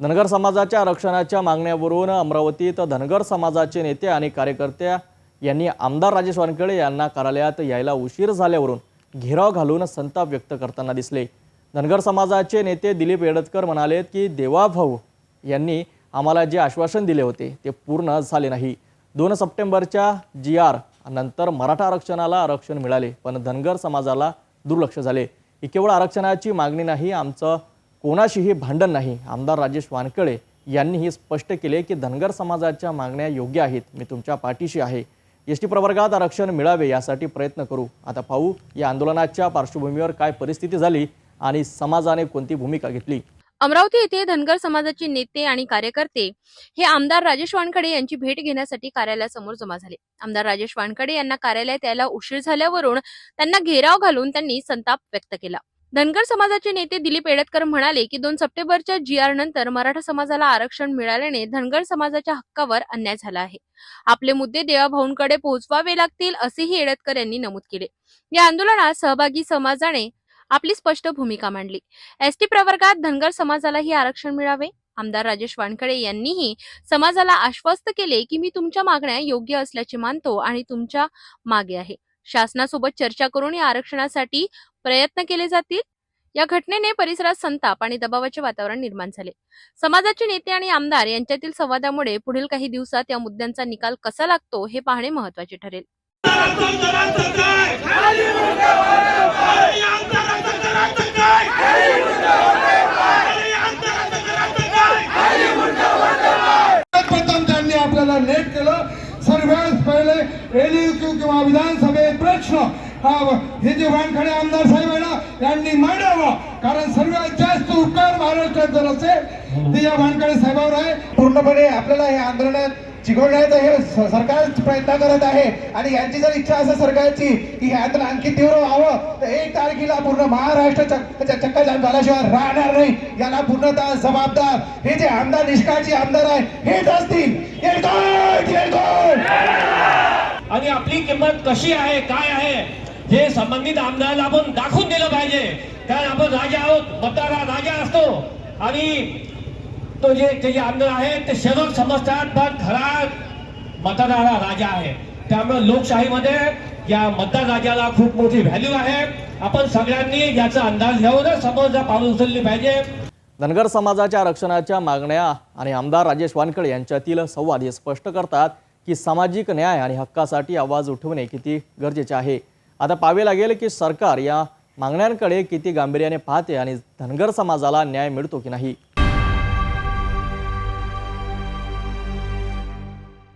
धनगर समाजाच्या आरक्षणाच्या मागण्यावरून अमरावतीत धनगर समाजाचे नेते आणि कार्यकर्त्या यांनी आमदार राजेश वानखेडे यांना कार्यालयात यायला उशीर झाल्यावरून घेराव घालून संताप व्यक्त करताना दिसले. धनगर समाजाचे नेते दिलीप येडतकर म्हणालेत की देवाभाऊ यांनी आम्हाला जे आश्वासन दिले होते ते पूर्ण झाले नाही. दोन सप्टेंबरच्या जी आर नंतर मराठा आरक्षणाला आरक्षण मिळाले पण धनगर समाजाला दुर्लक्ष झाले. ही केवळ आरक्षणाची मागणी नाही आमचं कोणाशीही भांडण नाही? आमदार राजेश वानकडे यांनीही स्पष्ट केले की धनगर समाजाच्या मागण्या योग्य आहेत. मी तुमच्या पाठीशी आहे. एस टी प्रवर्गात आरक्षण मिळावे यासाठी प्रयत्न करू. आता पाहू या आंदोलनाच्या पार्श्वभूमीवर काय परिस्थिती झाली आणि समाजाने कोणती भूमिका घेतली? अमरावती येथे धनगर समाजाचे नेते आणि कार्यकर्ते हे आमदार राजेश वानखडे यांची भेट घेण्यासाठी कार्यालयासमोर जमा झाले. आमदार राजेश वानखडे यांना कार्यालयात यायला उशीर झाल्यावरून त्यांना घेराव घालून त्यांनी संताप व्यक्त केला. धनगर समाजाचे नेते दिलीप एडतकर म्हणाले की दोन सप्टेंबरच्या जी आर नंतर मराठा समाजाला आरक्षण मिळाल्याने धनगर समाजाच्या हक्कावर अन्याय झाला आहे. आपले मुद्दे देवाभाऊंकडे पोहोचवावे लागतील असेही एडतकर यांनी नमूद केले. या आंदोलनात सहभागी समाजाने आपली स्पष्ट भूमिका मांडली. एसटी प्रवर्गात धनगर समाजालाही आरक्षण मिळावे? आमदार राजेश वानखडे यांनीही समाजाला आश्वस्त केले की मी तुमच्या मागण्या योग्य असल्याचे मानतो आणि तुमच्या मागे आहे. शासनासोबत चर्चा करून या आरक्षणासाठी प्रयत्न केले जातील? या घटनेने परिसरात संताप आणि दबावाचे वातावरण निर्माण झाले. समाजाचे नेते आणि आमदार यांच्यातील संवादामुळे पुढील काही दिवसात या मुद्द्यांचा निकाल कसा लागतो हे पाहणे महत्त्वाचे ठरेल. आपल्याला नेट केलं. सर्वात पहिले एलयू किंवा विधानसभेत प्रश्न. हे जे वानखडे आमदार साहेब आहे ना यांनी मांडावा कारण सर्वात जास्त उपकार महाराष्ट्रात जर असेल ते या भानकडे साहेबावर आहे. पूर्णपणे आपल्याला हे आंदोलनात चिघळण्याचा हे सरकार प्रयत्न करत आहे. आणि यांची जर इच्छा असेल सरकारची की हे आंदोलन आणखी तीव्र व्हावं तर एक तारखेला पूर्ण महाराष्ट्र चक्का च- झाल्याशिवाय राहणार नाही. याला पूर्णतः जबाबदार हे जे आमदार निष्काळजी आमदार आहे हेच असतील. आणि आपली किंमत कशी आहे काय आहे हे संबंधित आमदाराला आपण दाखवून दिलं पाहिजे. कारण आपण राजा आहोत मतदार राजा असतो. आणि तो जे ते जे आमदार आहेत ते सेवक समजतात पण खरा मतदार हा राजा आहे. त्यामुळे लोकशाहीमध्ये या मतदार राजाला खूप मोठी व्हॅल्यू आहे. आपण सगळ्यांनी याचा अंदाज घेऊनच समोरचा पाऊल उचलली पाहिजे. धनगर समाजाच्या आरक्षणाच्या मागण्या आणि आमदार राजेश वानखडे यांच्यातील संवाद हे स्पष्ट करतात की सामाजिक न्याय आणि हक्कासाठी आवाज उठवणे किती गरजेचे आहे. आता पाहावे लागेल की सरकार या मागण्यांकडे किती गांभीर्याने पाहते आणि धनगर समाजाला न्याय मिळतो की नाही?